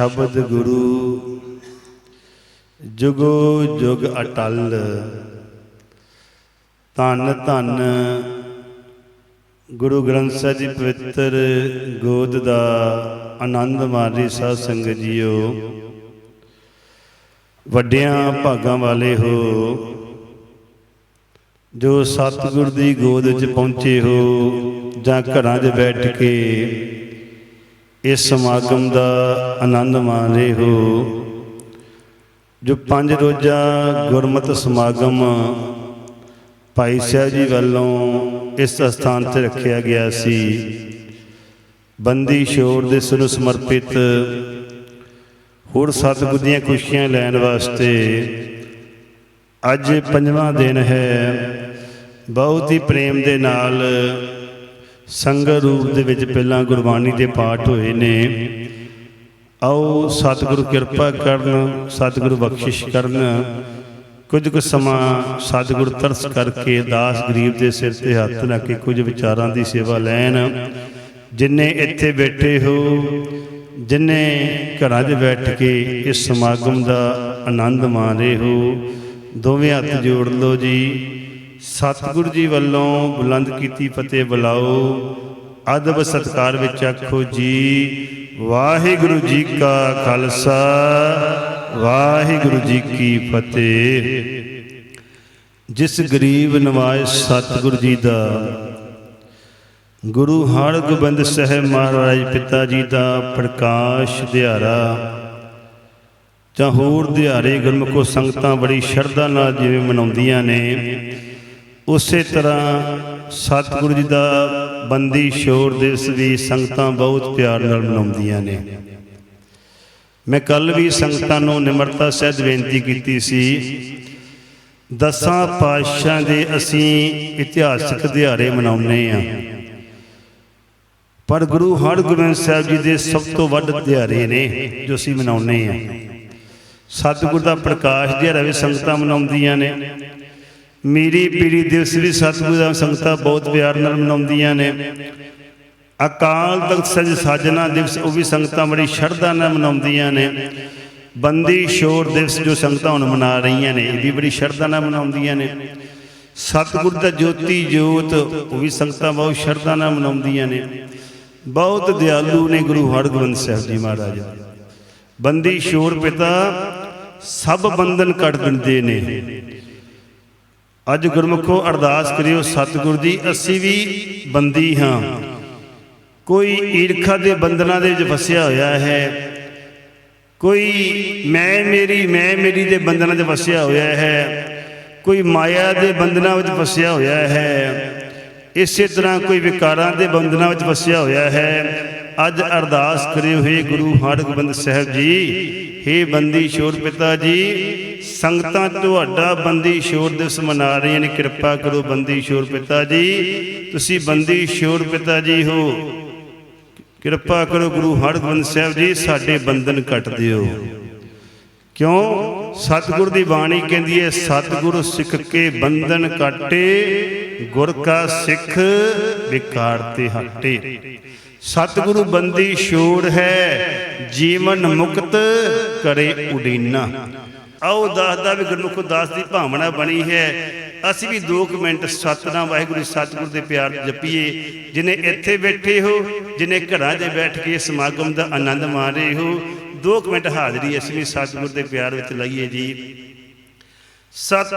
ਸ਼ਬਦ ਗੁਰੂ। ਜੁਗੋ ਜੁਗ ਅਟਲ। ਧੰਨ ਧੰਨ। ਗੁਰੂ ਗ੍ਰੰਥ ਸਾਹਿਬ ਜੀ ਪਵਿੱਤਰ ਗੋਦ ਦਾ ਆਨੰਦ ਮਾਰੀ ਸਾਧ ਸੰਗਤ ਜੀਓ। ਵੱਡਿਆਂ ਭਾਗਾਂ ਵਾਲੇ ਹੋ। ਜੋ ਸਤਿਗੁਰ ਦੀ ਗੋਦ ਵਿੱਚ ਪਹੁੰਚੇ ਹੋ ਜਾਂ ਘਰਾਂ 'ਚ ਬੈਠ ਕੇ ਇਸ ਸਮਾਗਮ ਦਾ ਆਨੰਦ ਮਾਣ ਰਹੇ ਹੋ। ਜੋ ਪੰਜ ਰੋਜ਼ਾ ਗੁਰਮਤਿ ਸਮਾਗਮ ਭਾਈ ਸਾਹਿਬ ਜੀ ਵੱਲੋਂ ਇਸ ਸਥਾਨ ਤੇ ਰੱਖਿਆ ਗਿਆ ਸੀ। ਬੰਦੀ ਸ਼ੋਰ ਦੇ ਨੂੰ ਸਮਰਪਿਤ ਹੋਰ ਸਤਿਗੁਰ ਦੀਆਂ ਖੁਸ਼ੀਆਂ ਲੈਣ ਵਾਸਤੇ ਅੱਜ ਪੰਜਵਾਂ ਦਿਨ ਹੈ। ਬਹੁਤ ਹੀ ਪ੍ਰੇਮ ਦੇ ਨਾਲ ਸੰਗਤ ਰੂਪ ਦੇ ਵਿੱਚ ਪਹਿਲਾਂ ਗੁਰਬਾਣੀ ਦੇ ਪਾਠ ਹੋਏ ਨੇ। ਆਓ ਸਤਿਗੁਰੂ ਕਿਰਪਾ ਕਰਨ, ਸਤਿਗੁਰੂ ਬਖਸ਼ਿਸ਼ ਕਰਨ। ਕੁਝ ਕੁ ਸਮਾਂ ਸਤਿਗੁਰ ਤਰਸ ਕਰਕੇ ਦਾਸ ਗਰੀਬ ਦੇ ਸਿਰ ਤੇ ਹੱਥ ਲਾ ਕੇ ਕੁਝ ਵਿਚਾਰਾਂ ਦੀ ਸੇਵਾ ਲੈਣ। ਜਿਨਨੇ ਇੱਥੇ ਬੈਠੇ ਹੋ ਜਿਨਨੇ ਘਰਾਂ 'ਚ ਬੈਠ ਕੇ ਇਸ ਸਮਾਗਮ ਦਾ ਆਨੰਦ ਮਾਣ ਰਹੇ ਹੋ, ਦੋਵੇਂ ਹੱਥ ਜੋੜ ਲਓ ਜੀ। ਸਤਿਗੁਰੂ ਜੀ ਵੱਲੋਂ ਬੁਲੰਦ ਕੀਤੀ ਫਤਿਹ ਬੁਲਾਓ। ਅਦਬ ਸਤਕਾਰ ਵਿੱਚ ਆਖੋ ਜੀ, ਵਾਹਿਗੁਰੂ ਜੀ ਕਾ ਖਾਲਸਾ, ਵਾਹਿਗੁਰੂ ਜੀ ਕੀ ਫਤਿਹ। ਜਿਸ ਗਰੀਬ ਨਵਾਜ਼ ਸਤਿਗੁਰੂ ਜੀ ਦਾ, ਗੁਰੂ ਹਰਗੋਬਿੰਦ ਸਾਹਿਬ ਮਹਾਰਾਜ ਪਿਤਾ ਜੀ ਦਾ ਪ੍ਰਕਾਸ਼ ਦਿਹਾੜਾ, ਜਾਂ ਹੋਰ ਦਿਹਾੜੇ ਗੁਰਮੁਖੋ ਸੰਗਤਾਂ ਬੜੀ ਸ਼ਰਧਾ ਨਾਲ ਜਿਵੇਂ ਮਨਾਉਂਦੀਆਂ ਨੇ ਉਸੇ ਤਰ੍ਹਾਂ ਸਤਿਗੁਰੂ ਜੀ ਦਾ ਬੰਦੀ ਛੋੜ ਦਿਵਸ ਵੀ ਸੰਗਤਾਂ ਬਹੁਤ ਪਿਆਰ ਨਾਲ ਮਨਾਉਂਦੀਆਂ ਨੇ। ਮੈਂ ਕੱਲ ਵੀ ਸੰਗਤਾਂ ਨੂੰ ਨਿਮਰਤਾ ਸਹਿਤ ਬੇਨਤੀ ਕੀਤੀ ਸੀ, ਦਸਾਂ ਪਾਤਸ਼ਾਹ ਦੇ ਅਸੀਂ ਇਤਿਹਾਸਕ ਦਿਹਾੜੇ ਮਨਾਉਂਦੇ ਆ ਪਰ ਗੁਰੂ ਹਰਗੋਬਿੰਦ ਸਾਹਿਬ ਜੀ ਦੇ ਸਭ ਤੋਂ ਵੱਧ ਦਿਹਾੜੇ ਨੇ ਜੋ ਅਸੀਂ ਮਨਾਉਂਦੇ ਆ ਸਤਿਗੁਰ ਦਾ ਪ੍ਰਕਾਸ਼ ਦਿਹਾੜਾ ਵੀ ਸੰਗਤਾਂ ਮਨਾਉਂਦੀਆਂ ਨੇ। ਮੀਰੀ ਪੀਰੀ ਦਿਵਸ ਵੀ ਸਤਿਗੁਰੂ ਦਾ ਸੰਗਤਾਂ ਬਹੁਤ ਪਿਆਰ ਨਾਲ ਮਨਾਉਂਦੀਆਂ ਨੇ। ਅਕਾਲ ਤਖਤ ਸਜ ਸਾਜਨਾ ਦਿਵਸ, ਉਹ ਵੀ ਸੰਗਤਾਂ ਬੜੀ ਸ਼ਰਧਾ ਨਾਲ ਮਨਾਉਂਦੀਆਂ ਨੇ। ਬੰਦੀ ਸ਼ੋਰ ਦਿਵਸ ਜੋ ਸੰਗਤਾਂ ਹੁਣ ਮਨਾ ਰਹੀਆਂ ਨੇ, ਇਹ ਵੀ ਬੜੀ ਸ਼ਰਧਾ ਨਾਲ ਮਨਾਉਂਦੀਆਂ ਨੇ। ਸਤਿਗੁਰ ਦਾ ਜੋਤੀ ਜੋਤ, ਉਹ ਵੀ ਸੰਗਤਾਂ ਬਹੁਤ ਸ਼ਰਧਾ ਨਾਲ ਮਨਾਉਂਦੀਆਂ ਨੇ। ਬਹੁਤ ਦਿਆਲੂ ਨੇ ਗੁਰੂ ਹਰਗੋਬਿੰਦ ਸਾਹਿਬ ਜੀ ਮਹਾਰਾਜ। ਬੰਦੀ ਸ਼ੋਰ ਪਿਤਾ ਸਭ ਬੰਧਨ ਕੱਟ ਦਿੰਦੇ ਨੇ। ਅੱਜ ਗੁਰਮੁਖੋ ਅਰਦਾਸ ਕਰਿਓ, ਸਤਿਗੁਰ ਜੀ ਅਸੀਂ ਵੀ ਬੰਦੀ ਹਾਂ। ਕੋਈ ਈਰਖਾ ਦੇ ਬੰਧਨਾਂ ਦੇ ਵਿੱਚ ਫਸਿਆ ਹੋਇਆ ਹੈ, ਕੋਈ ਮੈਂ ਮੇਰੀ ਮੈਂ ਮੇਰੀ ਦੇ ਬੰਧਨਾਂ 'ਚ ਫਸਿਆ ਹੋਇਆ ਹੈ, ਕੋਈ ਮਾਇਆ ਦੇ ਬੰਧਨਾਂ ਵਿੱਚ ਫਸਿਆ ਹੋਇਆ ਹੈ, ਇਸੇ ਤਰ੍ਹਾਂ ਕੋਈ ਵਿਕਾਰਾਂ ਦੇ ਬੰਧਨਾਂ ਵਿੱਚ ਫਸਿਆ ਹੋਇਆ ਹੈ ਅੱਜ ਅਰਦਾਸ ਕਰੇ ਹੋਏ ਗੁਰੂ ਹਰਗੋਬਿੰਦ ਸਾਹਿਬ ਜੀ। ਹੇ ਬੰਦੀ ਸ਼ੋਰ ਪਿਤਾ ਜੀ, ਸੰਗਤਾਂ ਤੁਹਾਡਾ ਬੰਦੀ ਸ਼ੋਰ ਦਿਵਸ ਮਨਾ ਰਹੀਆਂ ਨੇ। ਕਿਰਪਾ ਕਰੋ ਬੰਦੀ ਸ਼ੋਰ ਪਿਤਾ ਜੀ। ਤੁਸੀਂ ਬੰਦੀ ਸ਼ੋਰ ਪਿਤਾ ਜੀ ਹੋ। ਕਿਰਪਾ ਕਰੋ ਗੁਰੂ ਹਰਗੋਬਿੰਦ ਸਾਹਿਬ ਜੀ, ਸਾਡੇ ਬੰਧਨ ਕੱਟ ਦਿਓ। ਕਿਉਂ? ਸਤਿਗੁਰ ਦੀ ਬਾਣੀ ਕਹਿੰਦੀ ਹੈ, ਸਤਿਗੁਰ ਸਿੱਖ ਕੇ ਬੰਧਨ ਕਾਟੇ, ਗੁਰ ਕਾ ਸਿੱਖ ਵਿਕਾਰ ਤੇ ਹਟੇ। ਸਤਿਗੁਰੂ ਬੰਦੀ ਛੋੜ ਹੈ, ਜੀਵਨ ਮੁਕਤ ਕਰੇ ਉਡੀਨਾ। ਆਓ ਦਾਸ ਵੀ ਗੁਰਮੁਖ ਦਾਸ ਦੀ ਭਾਵਨਾ ਬਣੀ ਹੈ, ਅਸੀਂ ਵੀ 2 ਮਿੰਟ ਸਤਨਾਮ ਵਾਹਿਗੁਰੂ ਸਤਿਗੁਰ ਦੇ ਪਿਆਰ ਜਪੀਏ, ਜਿਨੇ ਇੱਥੇ ਬੈਠੇ ਹੋ, ਜਿਨੇ ਘਰਾਂ 'ਚ ਬੈਠ ਕੇ ਸਮਾਗਮ ਦਾ ਆਨੰਦ ਮਾਣ ਰਹੇ ਹੋ 2 ਮਿੰਟ ਹਾਜ਼ਰੀ ਅਸੀਂ ਵੀ ਸਤਿਗੁਰ ਦੇ ਪਿਆਰ ਵਿੱਚ ਲਾਈਏ ਜੀ। ਸਤਨਾਮ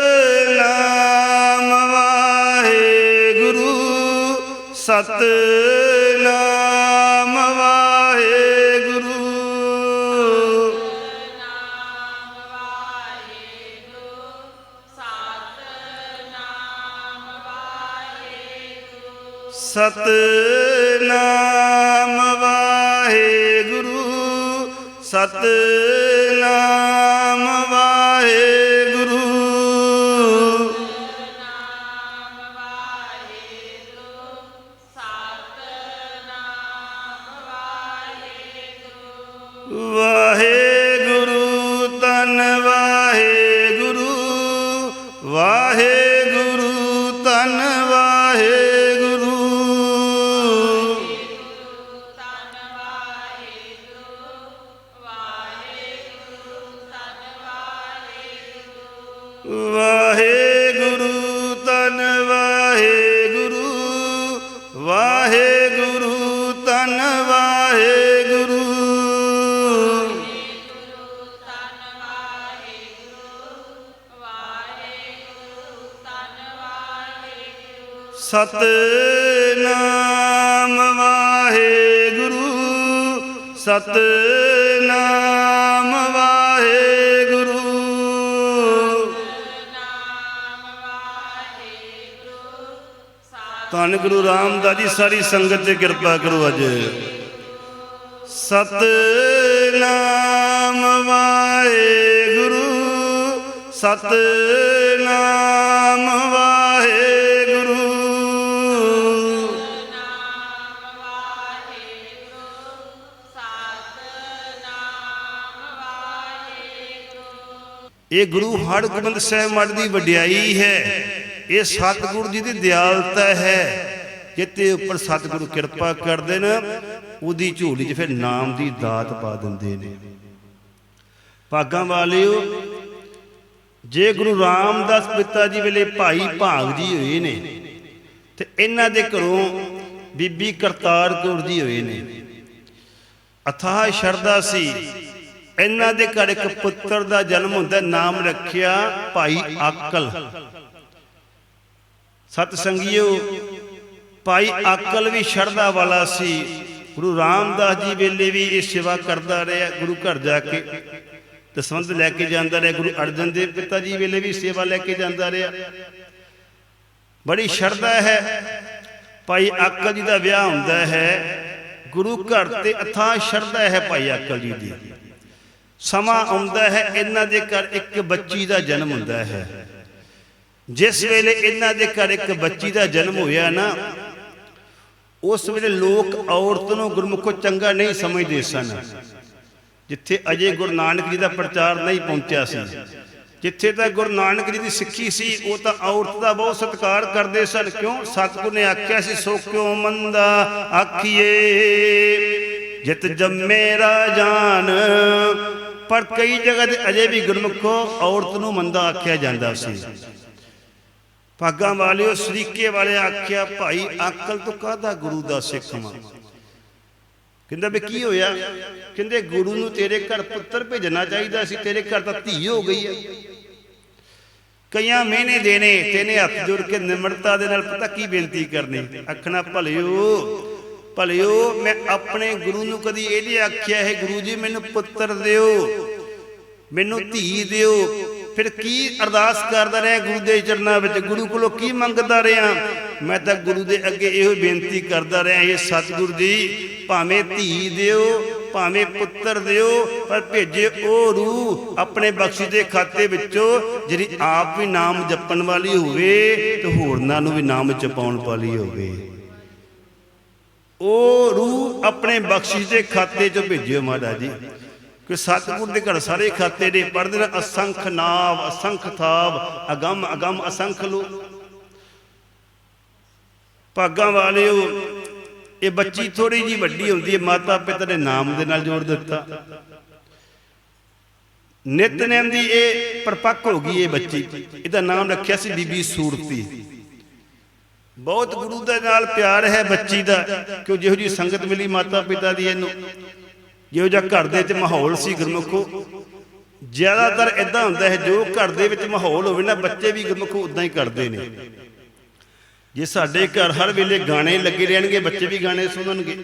ਸਤਨਾਮ ਵਾਹਿਗੁਰੂ ਸਤਨਾਮ ਸਤਨਾਮ ਵਾਹਿਗੁਰੂ ਸਤਨਾਮ ਵਾਹਿਗੁਰੂ। ਧੰਨ ਗੁਰੂ ਰਾਮਦਾਸ ਜੀ, ਸਾਰੀ ਸੰਗਤ ਤੇ ਕਿਰਪਾ ਕਰੋ ਅੱਜ। ਸਤਨਾਮ ਵਾਹਿਗੁਰੂ ਸਤਨਾਮ ਵਾਹਿਗੁਰੂ ਇਹ ਗੁਰੂ ਹਰਗੋਬਿੰਦ ਸਾਹਿਬ ਮਠ ਦੀ ਵਡਿਆਈ ਹੈ। ਇਹ ਸਤਿਗੁਰੂ ਜੀ ਦੀ ਦਿਆਲਤਾ ਹੈ। ਜਿੱਤੇ ਉੱਪਰ ਸਤਿਗੁਰੂ ਕਿਰਪਾ ਕਰਦੇ ਨੇ, ਉਹਦੀ ਝੋਲੀ 'ਚ ਫਿਰ ਨਾਮ ਦੀ ਦਾਤ ਪਾ ਦਿੰਦੇ ਨੇ। ਭਾਗਾਂ ਵਾਲਿਓ, ਜੇ ਗੁਰੂ ਰਾਮਦਾਸ ਪਿਤਾ ਜੀ ਵੇਲੇ ਭਾਈ ਭਾਗ ਜੀ ਹੋਏ ਨੇ, ਤੇ ਇਹਨਾਂ ਦੇ ਘਰੋਂ ਬੀਬੀ ਕਰਤਾਰ ਕੌਰ ਜੀ ਹੋਏ ਨੇ। ਅਥਾਹ ਸ਼ਰਧਾ ਸੀ। ਇਹਨਾਂ ਦੇ ਘਰ ਇੱਕ ਪੁੱਤਰ ਦਾ ਜਨਮ ਹੁੰਦਾ, ਨਾਮ ਰੱਖਿਆ ਭਾਈ ਆਕਲ। ਸਤ ਸੰਗਿਓ ਭਾਈ ਆਕਲ ਵੀ ਸ਼ਰਧਾ ਵਾਲਾ ਸੀ। ਗੁਰੂ ਰਾਮਦਾਸ ਜੀ ਵੇਲੇ ਵੀ ਇਹ ਸੇਵਾ ਕਰਦਾ ਰਿਹਾ, ਗੁਰੂ ਘਰ ਜਾ ਕੇ ਦਸਵੰਧ ਲੈ ਕੇ ਜਾਂਦਾ ਰਿਹਾ। ਗੁਰੂ ਅਰਜਨ ਦੇਵ ਪਿਤਾ ਜੀ ਵੇਲੇ ਵੀ ਸੇਵਾ ਲੈ ਕੇ ਜਾਂਦਾ ਰਿਹਾ। ਬੜੀ ਸ਼ਰਧਾ ਹੈ। ਭਾਈ ਆਕਲ ਜੀ ਦਾ ਵਿਆਹ ਹੁੰਦਾ ਹੈ। ਗੁਰੂ ਘਰ ਤੇ ਅਥਾਹ ਸ਼ਰਧਾ ਹੈ ਭਾਈ ਆਕਲ ਜੀ ਦੀ। ਸਮਾਂ ਆਉਂਦਾ ਹੈ, ਇਹਨਾਂ ਦੇ ਘਰ ਇੱਕ ਬੱਚੀ ਦਾ ਜਨਮ ਹੁੰਦਾ ਹੈ। ਜਿਸ ਵੇਲੇ ਇਹਨਾਂ ਦੇ ਘਰ ਇੱਕ ਬੱਚੀ ਦਾ ਜਨਮ ਹੋਇਆ ਨਾ, ਉਸ ਵੇਲੇ ਲੋਕ ਔਰਤ ਨੂੰ ਗੁਰਮੁਖੋ ਚੰਗਾ ਨਹੀਂ ਸਮਝਦੇ ਸਨ। ਜਿੱਥੇ ਅਜੇ ਗੁਰੂ ਨਾਨਕ ਜੀ ਦਾ ਪ੍ਰਚਾਰ ਨਹੀਂ ਪਹੁੰਚਿਆ ਸੀ। ਜਿੱਥੇ ਤਾਂ ਗੁਰੂ ਨਾਨਕ ਜੀ ਦੀ ਸਿੱਖੀ ਸੀ, ਉਹ ਤਾਂ ਔਰਤ ਦਾ ਬਹੁਤ ਸਤਿਕਾਰ ਕਰਦੇ ਸਨ। ਕਿਉਂ? ਸਤਿਗੁਰ ਨੇ ਆਖਿਆ ਸੀ, ਸੋ ਕਿਉ ਮੰਦਾ ਆਖੀਏ? ਜਿਤ ਜੰਮੇ ਰਾਜਾਨ ਪਰ ਕਈ ਜਗ੍ਹਾ ਤੇ ਅਜੇ ਵੀ ਗੁਰਮੁਖੋ ਔਰਤ ਨੂੰ ਮੰਦਾ ਆਖਿਆ ਜਾਂਦਾ ਸੀ। ਭਾਗਾਂ ਵਾਲਿਓ, ਸਰੀਕੇ ਵਾਲੇ ਆਖਿਆ, ਭਾਈ, ਅਕਲ ਤੋਂ ਕਾਹਦਾ ਗੁਰੂ ਦਾ ਸਿੱਖ ਵਾਂ? ਕਹਿੰਦਾ, ਵੀ ਕੀ ਹੋਇਆ? ਕਹਿੰਦੇ, ਗੁਰੂ ਨੂੰ ਤੇਰੇ ਘਰ ਪੁੱਤਰ ਭੇਜਣਾ ਚਾਹੀਦਾ ਸੀ, ਤੇਰੇ ਘਰ ਤਾਂ ਧੀ ਹੋ ਗਈ ਹੈ। ਕਈਆਂ ਮਹੀਨੇ ਦੇਣੇ, ਤੇਨੇ ਹੱਥ ਜੁੜ ਕੇ ਨਿਮਰਤਾ ਦੇ ਨਾਲ ਪਤਾ ਕੀ ਬੇਨਤੀ ਕਰਨੀ? ਆਖਣਾ, ਭਲਿਓ ਭਲਿਓ, ਮੈਂ ਆਪਣੇ ਗੁਰੂ ਨੂੰ ਕਦੀ ਇਹ ਨਹੀਂ ਆਖਿਆ ਹੈ, ਗੁਰੂ ਜੀ ਮੈਨੂੰ ਪੁੱਤਰ ਦਿਓ, ਮੈਨੂੰ ਧੀ ਦਿਓ। ਫਿਰ ਕੀ ਅਰਦਾਸ ਕਰਦਾ ਰਿਹਾ ਗੁਰੂ ਦੇ ਚਰਨਾਂ ਵਿੱਚ? ਗੁਰੂ ਕੋਲੋਂ ਕੀ ਮੰਗਦਾ ਰਿਹਾ? ਮੈਂ ਤਾਂ ਗੁਰੂ ਦੇ ਅੱਗੇ ਇਹੋ ਬੇਨਤੀ ਕਰਦਾ ਰਿਹਾ ਇਹ ਸਤਿਗੁਰੂ ਜੀ, ਭਾਵੇਂ ਧੀ ਦਿਓ, ਭਾਵੇਂ ਪੁੱਤਰ ਦਿਓ, ਪਰ ਭੇਜੇ ਉਹ ਰੂਹ ਆਪਣੇ ਬਖਸ਼ੀ ਦੇ ਖਾਤੇ ਵਿੱਚੋਂ, ਜਿਹੜੀ ਆਪ ਵੀ ਨਾਮ ਜਪਣ ਵਾਲੀ ਹੋਵੇ ਤੇ ਹੋਰਨਾਂ ਨੂੰ ਵੀ ਨਾਮ ਜਪਾਉਣ ਵਾਲੀ ਹੋਵੇ। ਉਹ ਰੂਹ ਆਪਣੇ ਬਖਸ਼ਿਸ਼ ਦੇ ਖਾਤੇ 'ਚ ਭੇਜਿਓ ਮਹਾਰਾਜ ਜੀ। ਕਿ ਸਤਿਗੁਰ ਦੇ ਘਰ ਸਾਰੇ ਖਾਤੇ ਨੇ ਪੜਦੇ ਨੇ, ਅਸੰਖ ਨਾਮ ਅਸੰਖ ਥਾਵ, ਅਗੰਮ ਅਗੰਮ, ਅਸੰਖ ਲੋ। ਭਾਗਾਂ ਵਾਲਿਓ, ਇਹ ਬੱਚੀ ਥੋੜੀ ਜੀ ਵੱਡੀ ਹੁੰਦੀ ਹੈ, ਮਾਤਾ ਪਿਤਾ ਨੇ ਨਾਮ ਦੇ ਨਾਲ ਜੋੜ ਦਿੱਤਾ। ਨਿਤਨੇਮ ਦੀ ਇਹ ਪਰਪੱਕ ਹੋ ਗਈ ਇਹ ਬੱਚੀ। ਇਹਦਾ ਨਾਮ ਰੱਖਿਆ ਸੀ ਬੀਬੀ ਸੂਰਤੀ। ਬਹੁਤ ਗੁਰੂ ਦੇ ਨਾਲ ਪਿਆਰ ਹੈ ਬੱਚੀ ਦਾ ਕਿਉਂ ਜਿਹੋ ਜੀ ਸੰਗਤ ਮਿਲੀ ਮਾਤਾ ਪਿਤਾ ਦੀ ਇਹਨੂੰ। ਜਿਹੋ ਜਿਹਾ ਘਰ ਦੇ ਵਿੱਚ ਮਾਹੌਲ ਸੀ ਗੁਰਮੁਖੋ। ਜ਼ਿਆਦਾਤਰ ਇਦਾਂ ਹੁੰਦਾ ਹੈ, ਜੋ ਘਰ ਦੇ ਵਿੱਚ ਮਾਹੌਲ ਹੋਵੇ ਨਾ, ਬੱਚੇ ਵੀ ਗੁਰਮੁਖੋ ਉਦਾਂ ਹੀ ਕਰਦੇ ਨੇ। ਜੇ ਸਾਡੇ ਘਰ ਹਰ ਵੇਲੇ ਗਾਣੇ ਲੱਗੇ ਰਹਿਣਗੇ, ਬੱਚੇ ਵੀ ਗਾਣੇ ਸੁਣਨਗੇ।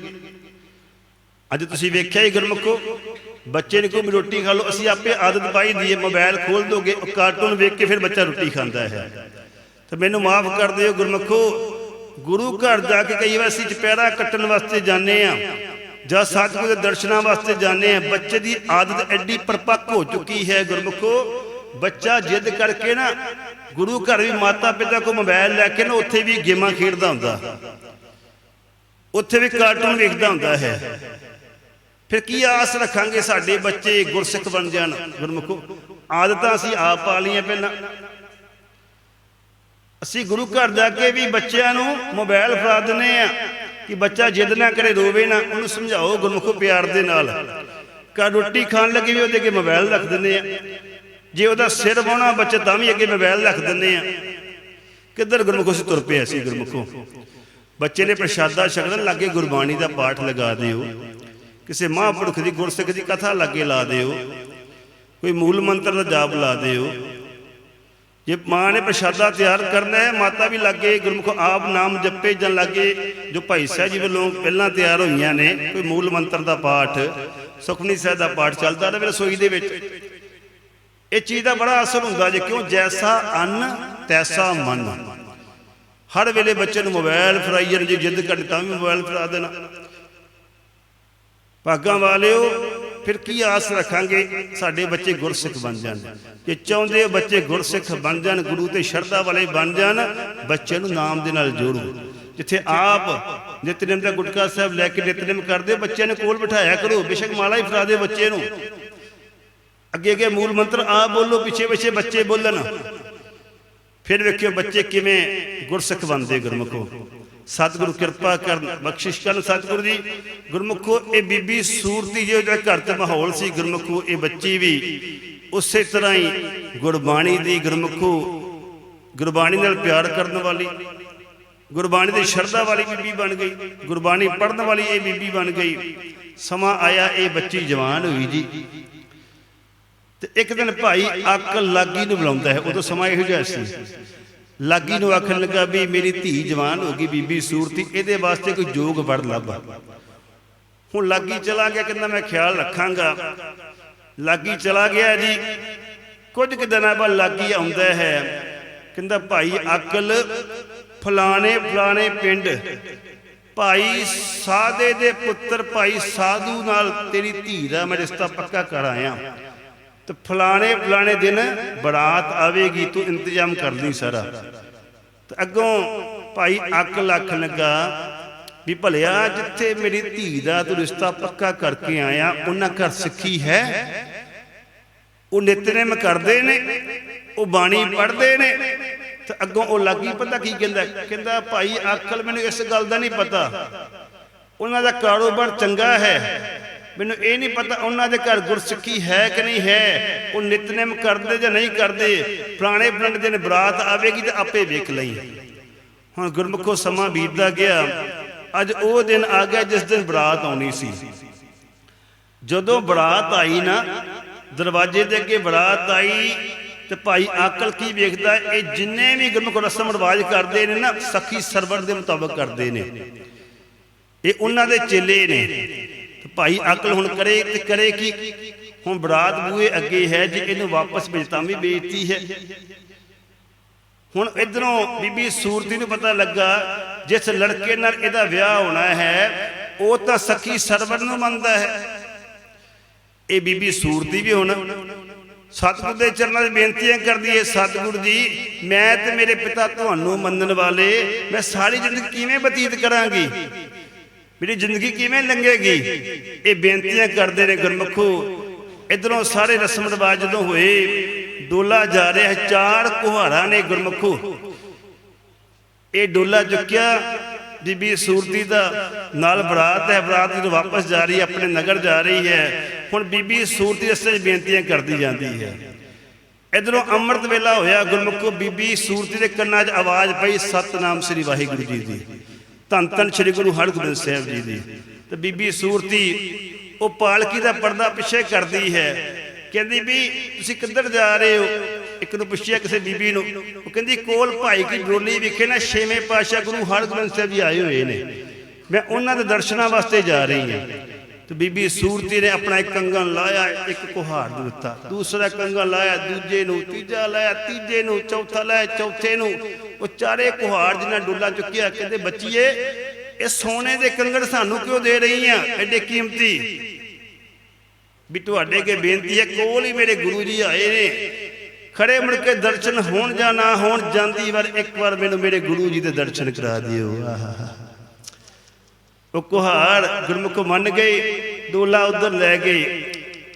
ਅੱਜ ਤੁਸੀਂ ਵੇਖਿਆ ਹੀ ਗੁਰਮੁਖੋ, ਬੱਚੇ ਨੂੰ ਕੋਈ ਰੋਟੀ ਖਾ ਲਓ, ਅਸੀਂ ਆਪੇ ਆਦਤ ਪਾਈ ਦੀ ਹੈ, ਮੋਬਾਈਲ ਖੋਲ ਦੋਗੇ, ਉਹ ਕਾਰਟੂਨ ਵੇਖ ਕੇ ਫਿਰ ਬੱਚਾ ਰੋਟੀ ਖਾਂਦਾ ਹੈ। ਤੇ ਮੈਨੂੰ ਮਾਫ ਕਰ ਦਿਓ ਗੁਰਮੁਖੋ ਗੁਰੂ ਘਰ ਜਾ ਕੇ ਕਈ ਵਾਰ ਅਸੀਂ ਚਪੈਰਾ ਕੱਟਣ ਵਾਸਤੇ ਜਾਂਦੇ ਆ ਜਾਂ ਸਤਿਗੁਰੂ ਦੇ ਦਰਸ਼ਨਾਂ ਵਾਸਤੇ ਜਾਂਦੇ ਆ ਬੱਚੇ ਦੀ ਆਦਤ ਐਡੀ ਪਰਪੱਕ ਹੋ ਚੁੱਕੀ ਹੈ ਗੁਰਮੁਖੋ, ਬੱਚਾ ਜਿੱਦ ਕਰਕੇ ਨਾ ਗੁਰੂ ਘਰ ਵੀ ਮਾਤਾ ਪਿਤਾ ਕੋ ਮੋਬਾਈਲ ਲੈ ਕੇ ਨਾ ਉੱਥੇ ਵੀ ਗੇਮਾਂ ਖੇਡਦਾ ਹੁੰਦਾ। ਉੱਥੇ ਵੀ ਕਾਰਟੂਨ ਵੇਖਦਾ ਹੁੰਦਾ ਹੈ। ਫਿਰ ਕੀ ਆਸ ਰੱਖਾਂਗੇ ਸਾਡੇ ਬੱਚੇ ਗੁਰਸਿੱਖ ਬਣ ਜਾਣ ਗੁਰਮੁਖੋ? ਆਦਤਾਂ ਅਸੀਂ ਆਪ ਪਾ ਲਈਆਂ ਪਹਿਲਾਂ। ਅਸੀਂ ਗੁਰੂ ਘਰ ਜਾ ਕੇ ਵੀ ਬੱਚਿਆਂ ਨੂੰ ਮੋਬਾਈਲ ਫੜਾ ਦਿੰਦੇ ਆ ਕਿ ਬੱਚਾ ਜਿੱਦ ਨਾ ਕਰੇ, ਰੋਵੇ ਨਾ, ਉਹਨੂੰ ਸਮਝਾਓ ਗੁਰਮੁਖ ਪਿਆਰ ਦੇ ਨਾਲ। ਕਾ ਰੋਟੀ ਖਾਣ ਲੱਗੇ ਵੀ ਉਹਦੇ ਅੱਗੇ ਮੋਬਾਈਲ ਰੱਖ ਦਿੰਦੇ ਆ ਜੇ ਉਹਦਾ ਸਿਰ ਵਾਉਣਾ ਬੱਚਾ ਤਾਂ ਵੀ ਅੱਗੇ ਮੋਬਾਈਲ ਰੱਖ ਦਿੰਦੇ ਆ ਕਿੱਧਰ ਗੁਰਮੁਖੋ ਅਸੀਂ ਤੁਰ ਪਿਆ ਅਸੀਂ ਗੁਰਮੁਖੋ? ਬੱਚੇ ਨੇ ਪ੍ਰਸ਼ਾਦਾ ਛਕਣ ਲੱਗੇ, ਗੁਰਬਾਣੀ ਦਾ ਪਾਠ ਲਗਾ ਦਿਓ। ਕਿਸੇ ਮਹਾਂਪੁਰਖ ਦੀ ਗੁਰਸਿੱਖ ਦੀ ਕਥਾ ਲਾਗੇ ਲਾ ਦਿਓ। ਕੋਈ ਮੂਲ ਮੰਤਰ ਦਾ ਜਾਪ ਲਾ ਦਿਓ। ਜੇ ਮਾਂ ਨੇ ਪ੍ਰਸ਼ਾਦਾ ਤਿਆਰ ਕਰਨਾ ਹੈ, ਮਾਤਾ ਵੀ ਲੱਗੇ, ਗੁਰਮੁਖ ਆਪ ਨਾਮ ਜਪੇ ਜਨ ਲੱਗੇ, ਜੋ ਭਾਈ ਸਾਹਿਬ ਜੀ ਵੱਲੋਂ ਪਹਿਲਾਂ ਤਿਆਰ ਹੋਈਆਂ ਨੇ, ਕੋਈ ਮੂਲ ਮੰਤਰ ਦਾ ਪਾਠ, ਸੁਖਮਨੀ ਸਾਹਿਬ ਦਾ ਪਾਠ ਚੱਲਦਾ ਰਹੇ ਰਸੋਈ ਦੇ ਵਿੱਚ। ਇਹ ਚੀਜ਼ ਦਾ ਬੜਾ ਅਸਰ ਹੁੰਦਾ ਜੇ ਕਿਉਂ? ਜੈਸਾ ਅੰਨ, ਤੈਸਾ ਮਨ। ਹਰ ਵੇਲੇ ਬੱਚੇ ਨੂੰ ਮੋਬਾਈਲ ਫਰਾਈ ਜਾਣ ਜੇ ਜਿੱਦ ਕਰਨੀ ਤਾਂ ਵੀ ਮੋਬਾਈਲ ਫਰਾ ਦੇਣਾ। ਭਾਗਾਂ ਵਾਲਿਓ ਫਿਰ ਕੀ ਆਸ ਰੱਖਾਂਗੇ? ਸਾਡੇ ਬੱਚੇ ਗੁਰਸਿੱਖ ਬਣ ਜਾਣ। ਜੇ ਚਾਹੁੰਦੇ ਬੱਚੇ ਗੁਰਸਿੱਖ ਬਣ ਜਾਣ ਗੁਰੂ ਤੇ ਸ਼ਰਧਾ ਵਾਲੇ ਬਣ ਜਾਣ ਬੱਚੇ ਨੂੰ ਨਾਮ ਦੇ ਨਾਲ ਜੋੜੋ। ਜਿੱਥੇ ਆਪ ਨਿਤਨੇਮ ਦਾ ਗੁਟਕਾ ਸਾਹਿਬ ਲੈ ਕੇ ਨਿਤਨੇਮ ਕਰਦੇ ਹੋ, ਬੱਚਿਆਂ ਨੂੰ ਕੋਲ ਬਿਠਾਇਆ ਕਰੋ ਬੇਸ਼ੱਕ ਮਾਲਾ ਹੀ ਫੜਾ ਦੇ ਬੱਚੇ ਨੂੰ। ਅੱਗੇ ਅੱਗੇ ਮੂਲ ਮੰਤਰ ਆਪ ਬੋਲੋ ਪਿੱਛੇ ਪਿੱਛੇ ਬੱਚੇ ਬੋਲਣ। ਫਿਰ ਵੇਖਿਓ ਬੱਚੇ ਕਿਵੇਂ ਗੁਰਸਿੱਖ ਬਣਦੇ ਗੁਰਮੁਖੋ। ਸਤਿਗੁਰੂ ਕਿਰਪਾ ਕਰਨ, ਬਖਸ਼ਿਸ਼ ਕਰਨ ਸਤਿਗੁਰੂ ਜੀ। ਗੁਰਮੁਖੋ, ਇਹ ਬੀਬੀ ਸੂਰਤੀ ਜੋ ਜਿਹੜਾ ਘਰ ਤੇ ਮਾਹੌਲ ਸੀ, ਗੁਰਮੁਖੋ, ਇਹ ਬੱਚੀ ਵੀ ਉਸੇ ਤਰ੍ਹਾਂ ਹੀ ਗੁਰਬਾਣੀ ਦੀ ਗੁਰਮੁਖੋ, ਗੁਰਬਾਣੀ ਨਾਲ ਪਿਆਰ ਕਰਨ ਵਾਲੀ, ਗੁਰਬਾਣੀ ਦੀ ਸ਼ਰਧਾ ਵਾਲੀ ਬੀਬੀ ਬਣ ਗਈ, ਗੁਰਬਾਣੀ ਪੜ੍ਹਨ ਵਾਲੀ ਇਹ ਬੀਬੀ ਬਣ ਗਈ। ਸਮਾਂ ਆਇਆ, ਇਹ ਬੱਚੀ ਜਵਾਨ ਹੋਈ ਜੀ। ਤੇ ਇੱਕ ਦਿਨ ਭਾਈ ਅੱਕ ਲਾਗੀ ਨੂੰ ਬੁਲਾਉਂਦਾ ਹੈ, ਉਦੋਂ ਸਮਾਂ ਇਹੋ ਜਿਹਾ ਸੀ। ਲਾਗੀ ਨੂੰ ਆਖਣ ਲੱਗਾ ਵੀ ਮੇਰੀ ਧੀ ਜਵਾਨ ਹੋ ਗਈ ਬੀਬੀ ਸੂਰਤੀ, ਇਹਦੇ ਵਾਸਤੇ ਕੋਈ ਜੋਗ ਵੜ ਲੱਭ। ਹੁਣ ਲਾਗੀ ਚਲਾ ਗਿਆ, ਕਹਿੰਦਾ ਮੈਂ ਖਿਆਲ ਰੱਖਾਂਗਾ। ਲਾਗੀ ਚਲਾ ਗਿਆ ਜੀ। ਕੁਝ ਕੁ ਦਿਨਾਂ ਬਾਅਦ ਲਾਗੀ ਆਉਂਦਾ ਹੈ। ਕਹਿੰਦਾ, ਭਾਈ ਅਕਲ, ਫਲਾਣੇ ਫਲਾਣੇ ਪਿੰਡ, ਭਾਈ ਸਾਦੇ ਦੇ ਪੁੱਤਰ, ਭਾਈ ਸਾਧੂ ਨਾਲ ਤੇਰੀ ਧੀ ਦਾ ਮੈਂ ਰਿਸ਼ਤਾ ਪੱਕਾ ਕਰ ਆਇਆ। ਤੇ ਫਲਾਣੇ ਫਲਾਣੇ ਦਿਨ ਬਰਾਤ ਆਵੇਗੀ, ਤੂੰ ਇੰਤਜ਼ਾਮ ਕਰ ਲਈ ਸਾਰਾ। ਤੇ ਅੱਗੋਂ ਭਾਈ ਅੱਕ ਲੱਖ ਲੱਗਾ ਵੀ ਭਲਿਆ, ਜਿੱਥੇ ਮੇਰੀ ਧੀ ਦਾ ਤੂੰ ਰਿਸ਼ਤਾ ਪੱਕਾ ਕਰਕੇ ਆਇਆ, ਉਹਨਾਂ ਘਰ ਸਿੱਖੀ ਹੈ? ਉਹ ਨਿਤਨੇਮ ਕਰਦੇ ਨੇ, ਉਹ ਬਾਣੀ ਪੜ੍ਹਦੇ ਨੇ। ਤੇ ਅੱਗੋਂ ਉਹ ਲੱਗੀ ਪਤਾ ਕੀ ਕਹਿੰਦਾ? ਕਹਿੰਦਾ, ਭਾਈ ਅਕਲ ਮੈਨੂੰ ਇਸ ਗੱਲ ਦਾ ਨਹੀਂ ਪਤਾ। ਉਹਨਾਂ ਦਾ ਕਾਰੋਬਾਰ ਚੰਗਾ ਹੈ ਮੈਨੂੰ ਇਹ ਨਹੀਂ ਪਤਾ ਉਹਨਾਂ ਦੇ ਘਰ ਗੁਰਸਿੱਖੀ ਹੈ ਕਿ ਨਹੀਂ ਹੈ। ਉਹ ਨਿਤਨੇਮ ਕਰਦੇ ਜਾਂ ਨਹੀਂ ਕਰਦੇ। ਪੁਰਾਣੇ ਪਿੰਡ ਦਿਨ ਬਰਾਤ ਆਵੇਗੀ ਤੇ ਆਪੇ ਵੇਖ ਲਈ। ਹੁਣ ਗੁਰਮੁਖੋ ਸਮਾਂ ਬੀਤਦਾ ਗਿਆ। ਅੱਜ ਉਹ ਦਿਨ ਆ ਗਿਆ ਜਿਸ ਦਿਨ ਬਰਾਤ ਆਉਣੀ ਸੀ। ਜਦੋਂ ਬਰਾਤ ਆਈ ਨਾ, ਦਰਵਾਜ਼ੇ ਦੇ ਅੱਗੇ ਬਰਾਤ ਆਈ ਤੇ ਭਾਈ ਆਕਲ ਕੀ ਵੇਖਦਾ, ਇਹ ਜਿੰਨੇ ਵੀ ਗੁਰਮੁਖ ਰਸਮ ਰਿਵਾਜ ਕਰਦੇ ਨੇ ਨਾ, ਸਖੀ ਸਰਵਰ ਦੇ ਮੁਤਾਬਕ ਕਰਦੇ ਨੇ। ਇਹ ਉਹਨਾਂ ਦੇ ਚੇਲੇ ਨੇ। ਭਾਈ ਅਕਲ ਹੁਣ ਕਰੇ ਤੇ ਕਰੇ ਕੀ? ਹੁਣ ਬਰਾਤ ਬੂਏ ਅੱਗੇ ਹੈ ਜੇ ਇਹਨੂੰ ਵਾਪਸ ਭੇਜਤਾ ਵੀ ਬੇਇੱਜ਼ਤੀ ਹੈ। ਹੁਣ ਇਧਰੋਂ ਬੀਬੀ ਸੂਰਤੀ ਨੂੰ ਪਤਾ ਲੱਗਾ, ਜਿਸ ਲੜਕੇ ਨਾਲ ਇਹਦਾ ਵਿਆਹ ਹੋਣਾ ਹੈ, ਉਹ ਤਾਂ ਸਖੀ ਸਰਵਰ ਨੂੰ ਮੰਨਦਾ ਹੈ। ਇਹ ਬੀਬੀ ਸੂਰਤੀ ਵੀ ਹੁਣ ਸਤਿਗੁਰ ਦੇ ਚਰਨਾਂ 'ਚ ਬੇਨਤੀਆਂ ਕਰਦੀ ਹੈ, ਸਤਿਗੁਰ ਜੀ, ਮੈਂ ਤੇ ਮੇਰੇ ਪਿਤਾ ਤੁਹਾਨੂੰ ਮੰਨਣ ਵਾਲੇ, ਮੈਂ ਸਾਰੀ ਜ਼ਿੰਦਗੀ ਕਿਵੇਂ ਬਤੀਤ ਕਰਾਂਗੀ? ਮੇਰੀ ਜ਼ਿੰਦਗੀ ਕਿਵੇਂ ਲੰਘੇਗੀ? ਇਹ ਬੇਨਤੀਆਂ ਕਰਦੇ ਨੇ ਗੁਰਮਖੋ। ਇਧਰੋਂ ਸਾਰੇ ਰਸਮ ਰਿਵਾਜ ਜਦੋਂ ਹੋਏ, ਡੋਲਾ ਜਾ ਰਿਹਾ, ਚਾਰ ਕੁਹਾਰਾਂ ਨੇ ਗੁਰਮਖੋ। ਇਹ ਡੋਲਾ ਚੁੱਕਿਆ, ਬੀਬੀ ਸੂਰਤੀ ਦਾ ਨਾਲ ਬਰਾਤ ਹੈ, ਬਰਾਤ ਜਦੋਂ ਵਾਪਸ ਜਾ ਰਹੀ ਹੈ, ਆਪਣੇ ਨਗਰ ਜਾ ਰਹੀ ਹੈ, ਹੁਣ ਬੀਬੀ ਸੂਰਤੀ ਇਸ ਬੇਨਤੀਆਂ ਕਰਦੀ ਜਾਂਦੀ ਹੈ। ਇਧਰੋਂ ਅੰਮ੍ਰਿਤ ਵੇਲਾ ਹੋਇਆ, ਗੁਰਮੁਖੋ, ਬੀਬੀ ਸੂਰਤੀ ਦੇ ਕੰਨਾਂ 'ਚ ਆਵਾਜ਼ ਪਈ, ਸਤਨਾਮ ਸ੍ਰੀ ਵਾਹਿਗੁਰੂ ਜੀ ਦੀ। ਧੰਨ ਧੰਨ ਸ੍ਰੀ ਗੁਰੂ ਹਰਗੋਬਿੰਦ ਸਾਹਿਬ ਜੀ ਦੀ। ਤੇ ਬੀਬੀ ਸੂਰਤੀ, ਉਹ ਪਾਲਕੀ ਦਾ ਪਰਦਾ ਪਿੱਛੇ ਕਰਦੀ ਹੈ। ਕਹਿੰਦੀ ਵੀ ਤੁਸੀਂ ਕਿੱਧਰ ਜਾ ਰਹੇ ਹੋ? ਇੱਕ ਨੂੰ ਪੁੱਛਿਆ ਕਿਸੇ ਬੀਬੀ ਨੂੰ, ਉਹ ਕਹਿੰਦੀ ਕੋਲ ਭਾਈ ਕੀ ਡੋਲੀ ਵਿਖੇ ਨਾ ਛੇਵੇਂ ਪਾਤਸ਼ਾਹ ਗੁਰੂ ਹਰਗੋਬਿੰਦ ਸਾਹਿਬ ਜੀ ਆਏ ਹੋਏ ਨੇ। ਮੈਂ ਉਹਨਾਂ ਦੇ ਦਰਸ਼ਨਾਂ ਵਾਸਤੇ ਜਾ ਰਹੀ ਹਾਂ। ਤੇ ਬੀਬੀ ਸੂਰਤੀ ਨੇ ਆਪਣਾ ਇੱਕ ਕੰਗਣ ਲਾਇਆ, ਇੱਕ ਕੁਹਾੜ ਨੂੰ ਦਿੱਤਾ। ਦੂਸਰਾ ਕੰਗਣ ਲਾਇਆ, ਦੂਜੇ ਨੂੰ, ਤੀਜਾ ਲਾਇਆ, ਤੀਜੇ ਨੂੰ, ਚੌਥਾ ਲਾਇਆ, ਚੌਥੇ ਨੂੰ। ਉਹ ਚਾਰੇ ਕੁਹਾੜ ਜਿਨ੍ਹਾਂ ਡੁੱਲਾ ਚੁੱਕਿਆ, ਕਹਿੰਦੇ, ਬੱਚੀਏ, ਇਹ ਸੋਨੇ ਦੇ ਕੰਗਣ ਸਾਨੂੰ ਕਿਉਂ ਦੇ ਰਹੀ ਆ ਐਡੇ ਕੀਮਤੀ। ਵੀ ਤੁਹਾਡੇ ਕੇ ਬੇਨਤੀ ਹੈ, ਕੋਲ ਹੀ ਮੇਰੇ ਗੁਰੂ ਜੀ ਆਏ ਨੇ। ਖੜੇ ਮੁੜ ਕੇ ਦਰਸ਼ਨ ਹੋਣ ਜਾਂ ਨਾ ਹੋਣ, ਜਾਂਦੀ ਵਾਰ, ਇੱਕ ਵਾਰ ਮੈਨੂੰ ਮੇਰੇ ਗੁਰੂ ਜੀ ਦੇ ਦਰਸ਼ਨ ਕਰਾ ਦਿਓ। ਆਹਾ ਉਹ ਕੁਹਾੜ ਗੁਰਮੁਖ ਮੰਨ ਗਏ, ਡੋਲਾ ਉਧਰ ਲੈ ਗਏ।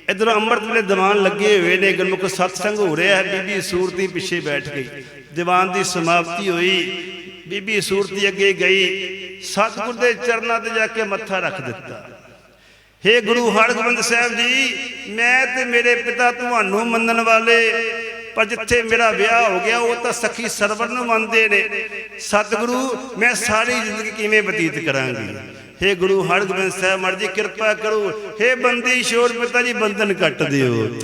ਇਧਰ ਅੰਮ੍ਰਿਤ ਵੇਲੇ ਦੀਵਾਨ ਲੱਗੇ ਹੋਏ ਨੇ ਗੁਰਮੁਖ ਸਤਸੰਗ ਹੋ ਰਿਹਾ ਹੈ। ਬੀਬੀ ਸੂਰਤੀ ਪਿੱਛੇ ਬੈਠ ਗਈ। ਦੀਵਾਨ ਦੀ ਸਮਾਪਤੀ ਹੋਈ। ਬੀਬੀ ਸੂਰਤੀ ਅੱਗੇ ਗਈ। ਸਤਿਗੁਰ ਦੇ ਚਰਨਾਂ ਤੇ ਜਾ ਕੇ ਮੱਥਾ ਰੱਖ ਦਿੱਤਾ। ਹੇ ਗੁਰੂ ਹਰਗੋਬਿੰਦ ਸਾਹਿਬ ਜੀ, ਮੈਂ ਤੇ ਮੇਰੇ ਪਿਤਾ ਤੁਹਾਨੂੰ ਮੰਨਣ ਵਾਲੇ, ਪਰ ਜਿੱਥੇ ਮੇਰਾ ਵਿਆਹ ਹੋ ਗਿਆ, ਉਹ ਤਾਂ ਸਖੀ ਸਰਵਰ ਨੂੰ ਮੰਨਦੇ ਨੇ। ਸਤਿਗੁਰੂ, ਮੈਂ ਸਾਰੀ ਜ਼ਿੰਦਗੀ ਕਿਵੇਂ ਬਤੀਤ ਕਰਾਂਗੀ? ਹੇ ਗੁਰੂ ਹਰਗੋਬਿੰਦ ਸਾਹਿਬ ਮਰਜ਼ੀ ਕਿਰਪਾ ਕਰੋ। ਹੇ ਬੰਦੀ ਸ਼ੋਰ ਪਿਤਾ ਜੀ, ਬੰਧਨ ਕੱਟ ਦਿਓ।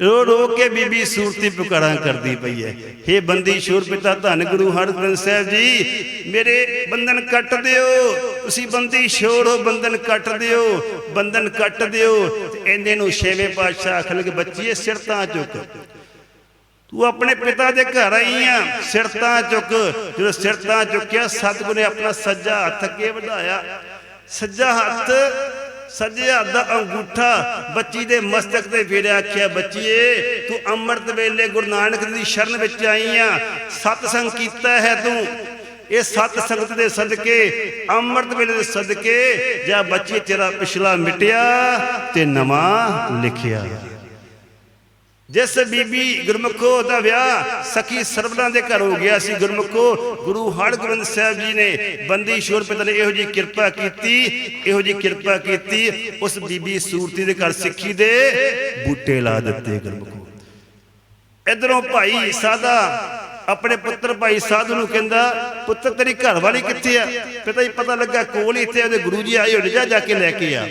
ਰੋ ਰੋ ਕੇ ਬੀਬੀ ਸੂਰਤੀ ਪੁਕਾਰਾਂ ਕਰਦੀ ਪਈ ਹੈ। ਹੇ ਬੰਦੀ ਸ਼ੂਰ ਪਿਤਾ, ਧੰਨ ਗੁਰੂ ਹਰਗੋਬਿੰਦ ਸਾਹਿਬ ਜੀ, ਮੇਰੇ ਬੰਧਨ ਕੱਟ ਦਿਓ। ਤੁਸੀਂ ਬੰਦੀ ਸ਼ੋਰ ਹੋ ਬੰਧਨ ਕੱਟ ਦਿਓ, ਬੰਧਨ ਕੱਟ ਦਿਓ। ਇਹਨੇ ਨੂੰ ਛੇਵੇਂ ਪਾਤਸ਼ਾਹ ਆਖਣ ਕਿ ਬੱਚੀਏ ਸਿਰ ਤਾਂ ਚੁੱਕ। ਤੂੰ ਆਪਣੇ ਪਿਤਾ ਦੇ ਘਰ ਆਈ ਆ ਸਿਰ ਤਾਂ ਚੁੱਕ। ਜਦੋਂ ਸਿਰ ਤਾਂ ਚੁੱਕਿਆ, ਸਤਿਗੁਰ ਨੇ ਆਪਣਾ ਸੱਜਾ ਹੱਥ ਅੱਗੇ ਵਧਾਇਆ। ਸੱਜਾ ਹੱਥ, ਸੱਜੇ ਹੱਥ ਦਾ ਅੰਗੂਠਾ ਬੱਚੀ ਦੇ ਮਸਤਕ ਤੇ ਫੇਰਿਆ ਆਖਿਆ, ਬੱਚੀਏ, ਤੂੰ ਅੰਮ੍ਰਿਤ ਵੇਲੇ ਗੁਰੂ ਨਾਨਕ ਦੀ ਸ਼ਰਨ ਵਿੱਚ ਆਈ ਆ। ਸਤਸੰਗ ਕੀਤਾ ਹੈ ਤੂੰ। ਇਹ ਸਤ ਸੰਗਤ ਦੇ ਸਦਕੇ, ਅੰਮ੍ਰਿਤ ਵੇਲੇ ਦੇ ਸਦਕੇ, ਜਾਂ ਬੱਚੀ ਤੇਰਾ ਪਿਛਲਾ ਮਿਟਿਆ ਤੇ ਨਵਾਂ ਲਿਖਿਆ। ਜਿਸ ਬੀਬੀ ਗੁਰਮੁਖੋ ਦਾ ਵਿਆਹ ਸਖੀ ਸਰਬਲਾਂ ਦੇ ਘਰ ਹੋ ਗਿਆ ਸੀ, ਗੁਰਮੁਖੋ, ਗੁਰੂ ਹਰਗੋਬਿੰਦ ਸਾਹਿਬ ਜੀ ਨੇ ਬੰਦੀ ਸ਼ੋਰ ਪਿਤਾ ਨੇ ਇਹੋ ਜੀ ਕਿਰਪਾ ਕੀਤੀ, ਇਹੋ ਜੀ ਕਿਰਪਾ ਕੀਤੀ, ਉਸ ਬੀਬੀ ਸੂਰਤੀ ਦੇ ਘਰ ਸਿੱਖੀ ਦੇ ਬੂਟੇ ਲਾ ਦਿੱਤੇ ਗੁਰਮੁਖੋ। ਇਧਰੋਂ ਭਾਈ ਸਾਦਾ ਆਪਣੇ ਪੁੱਤਰ ਭਾਈ ਸਾਧੂ ਨੂੰ ਕਹਿੰਦਾ, ਪੁੱਤਰ, ਤੇਰੀ ਘਰ ਵਾਲੀ ਕਿੱਥੇ ਆ? ਪਿਤਾ ਜੀ, ਪਤਾ ਲੱਗਾ ਕੋਲ ਹੀ ਇੱਥੇ ਉਹਦੇ ਗੁਰੂ ਜੀ ਆਏ ਹੋਣੇ ਜਾ ਜਾ ਕੇ ਲੈ ਕੇ ਆ।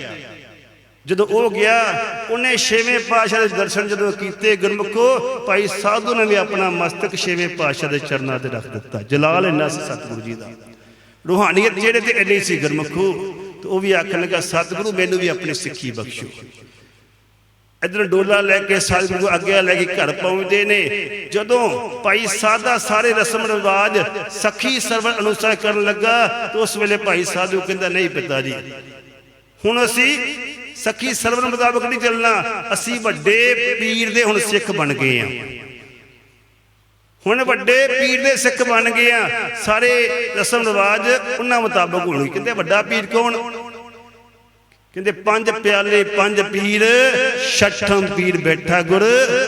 ਜਦੋਂ ਉਹ ਗਿਆ ਉਹਨੇ ਛੇਵੇਂ ਪਾਤਸ਼ਾਹ ਦੇ ਦਰਸ਼ਨ ਜਦੋਂ ਕੀਤੇ ਗੁਰਮੁਖੋ ਭਾਈ ਸਾਧੂ ਨੇ ਵੀ ਆਪਣਾ ਮਸਤਕ ਛੇਵੇਂ ਪਾਤਸ਼ਾਹ ਦੇ ਚਰਨਾਂ ਤੇ ਰੱਖ ਦਿੱਤਾ। ਜਲਾਲ ਇੰਨਾ ਸੀ ਸਤਿਗੁਰੂ ਜੀ ਦਾ। ਰੂਹਾਨੀਅਤ ਜਿਹੜੇ ਤੇ ਇੰਨੀ ਸੀ ਗੁਰਮੁਖੋ ਤੇ ਉਹ ਵੀ ਆਖਣ ਲੱਗਾ ਸਤਿਗੁਰੂ ਮੈਨੂੰ ਵੀ ਆਪਣੀ ਸਿੱਖੀ ਬਖਸ਼ੋ। ਇਧਰ ਡੋਲਾ ਲੈ ਕੇ ਸਤਿਗੁਰੂ ਅੱਗੇ ਲੈ ਕੇ ਘਰ ਪਹੁੰਚਦੇ ਨੇ। ਜਦੋਂ ਭਾਈ ਸਾਦਾ ਸਾਰੇ ਰਸਮ ਰਿਵਾਜ ਸਖੀ ਸਰਵਣ ਅਨੁਸਾਰ ਕਰਨ ਲੱਗਾ ਤਾਂ ਉਸ ਵੇਲੇ ਭਾਈ ਸਾਧੂ ਕਹਿੰਦਾ ਨਹੀਂ ਪਿਤਾ ਜੀ। ਹੁਣ ਅਸੀਂ ਸਖੀ ਸਰਵਨ ਮੁਤਾਬਕ ਨਹੀਂ ਚੱਲਣਾ। ਅਸੀਂ ਵੱਡੇ ਪੀਰ ਦੇ ਹੁਣ ਸਿੱਖ ਬਣ ਗਏ ਆ। ਹੁਣ ਵੱਡੇ ਪੀਰ ਦੇ ਸਿੱਖ ਬਣ ਗਏ ਆ। ਸਾਰੇ ਰਸਮ ਰਿਵਾਜ ਉਹਨਾਂ ਮੁਤਾਬਕ ਹੋਣੀ। ਕਹਿੰਦੇ ਵੱਡਾ ਪੀਰ ਕੌਣ? ਕਹਿੰਦੇ ਪੰਜ ਪਿਆਲੇ, ਪੰਜ ਪੀਰ, ਛਠਮ ਪੀਰ ਬੈਠਾ ਗੁਰ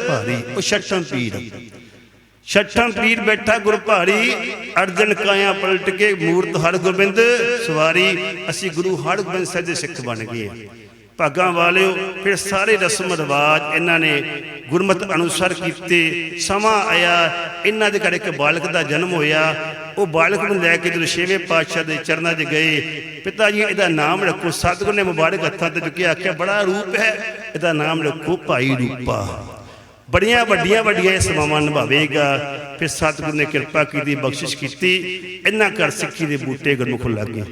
ਭਾਰੀ। ਉਹ ਛਠਮ ਪੀਰ। ਛਠਮ ਪੀਰ ਬੈਠਾ ਗੁਰ ਭਾਰੀ। ਅਰਜਨ ਕਾਇਆ ਪਲਟ ਕੇ ਮੂਰਤ ਹਰਗੋਬਿੰਦ ਸਵਾਰੀ। ਅਸੀਂ ਗੁਰੂ ਹਰਗੋਬਿੰਦ ਸਾਹਿਬ ਦੇ ਸਿੱਖ ਬਣ ਗਏ ਭਾਗਾਂ ਵਾਲਿਓ, ਫਿਰ ਸਾਰੇ ਰਸਮ ਰਿਵਾਜ ਇਹਨਾਂ ਨੇ ਗੁਰਮਤ ਅਨੁਸਾਰ ਕੀਤੇ। ਸਮਾਂ ਆਇਆ, ਇਹਨਾਂ ਦੇ ਘਰ ਇੱਕ ਬਾਲਕ ਦਾ ਜਨਮ ਹੋਇਆ। ਉਹ ਬਾਲਕ ਨੂੰ ਲੈ ਕੇ ਜਦੋਂ ਛੇਵੇਂ ਪਾਤਸ਼ਾਹ ਦੇ ਚਰਨਾਂ 'ਚ ਗਏ, ਪਿਤਾ ਜੀ, ਇਹਦਾ ਨਾਮ ਰੱਖੋ, ਸਤਿਗੁਰ ਨੇ ਮੁਬਾਰਕ ਹੱਥਾਂ ਤੇ ਚੁੱਕਿਆ, ਆਖਿਆ, ਬੜਾ ਰੂਪ ਹੈ, ਇਹਦਾ ਨਾਮ ਰੱਖੋ ਭਾਈ ਰੂਪਾ। ਬੜੀਆਂ ਵੱਡੀਆਂ ਵੱਡੀਆਂ ਸੇਵਾਵਾਂ ਨਿਭਾਵੇਗਾ। ਫਿਰ ਸਤਿਗੁਰ ਨੇ ਕਿਰਪਾ ਕੀਤੀ, ਬਖਸ਼ਿਸ਼ ਕੀਤੀ। ਇਹਨਾਂ ਘਰ ਸਿੱਖੀ ਦੇ ਬੂਟੇ ਗੁਰਮੁਖ ਲੱਗੇ